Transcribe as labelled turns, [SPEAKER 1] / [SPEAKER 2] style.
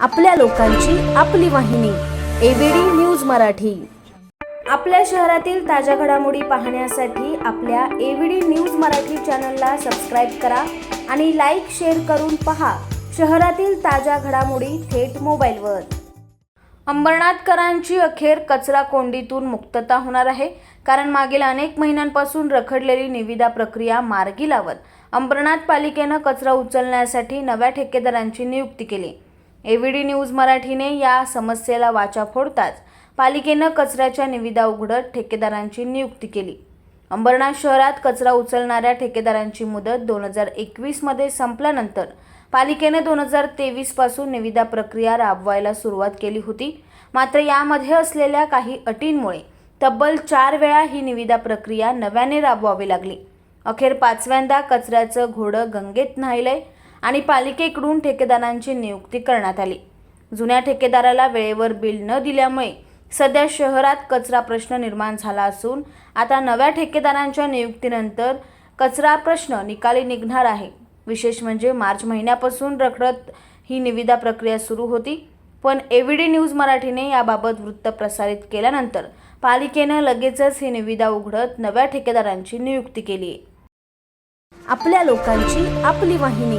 [SPEAKER 1] आपल्या लोकांची आपली वाहिनी एबीडी न्यूज मराठी. आपल्या शहरातील ताज्या घडामोडी पाहण्यासाठी आपल्या एबीडी न्यूज मराठी चॅनलला सबस्क्राईब करा आणि लाईक शेअर करून पहा शहरातील ताज्या घडामोडी थेट मोबाईलवर. अंबरनाथकरांची अखेर कचरा कोंडीतून मुक्तता होणार आहे कारण मागील अनेक महिन्यांपासून रखडलेली निविदा प्रक्रिया मार्गी लावत अंबरनाथ पालिकेनं कचरा उचलण्यासाठी नव्या ठेकेदारांची नियुक्ती केली. एव्हीडी न्यूज मराठीने या समस्येला वाचा फोडताच पालिकेनं कचऱ्याच्या निविदा उघडत ठेकेदारांची नियुक्ती केली. अंबरनाथ शहरात कचरा उचलणाऱ्या ठेकेदारांची मुदत दोन हजार एकवीसमध्ये संपल्यानंतर पालिकेने दोन हजार तेवीसपासून निविदा प्रक्रिया राबवायला सुरुवात केली होती. मात्र यामध्ये असलेल्या काही अटींमुळे तब्बल चार वेळा ही निविदा प्रक्रिया नव्याने राबवावी लागली. अखेर पाचव्यांदा कचऱ्याचं घोडं गंगेत न्हायलंय. आणि पालिकेकडून ठेकेदारांची नियुक्ती करण्यात आली. जुन्या ठेकेदाराला वेळेवर बिल न दिल्यामुळे सध्या शहरात कचरा प्रश्न निर्माण झाला असून आता नव्या ठेकेदारांच्या नियुक्तीनंतर कचरा प्रश्न निकाली निघणार आहे. विशेष म्हणजे मार्च महिन्यापासून रखडत ही निविदा प्रक्रिया सुरू होती. पण एव्हीडी न्यूज मराठीने याबाबत वृत्त प्रसारित केल्यानंतर पालिकेनं लगेचच ही निविदा उघडत नव्या ठेकेदारांची नियुक्ती केली आहे. आपल्या लोकांची आपली वाहिनी.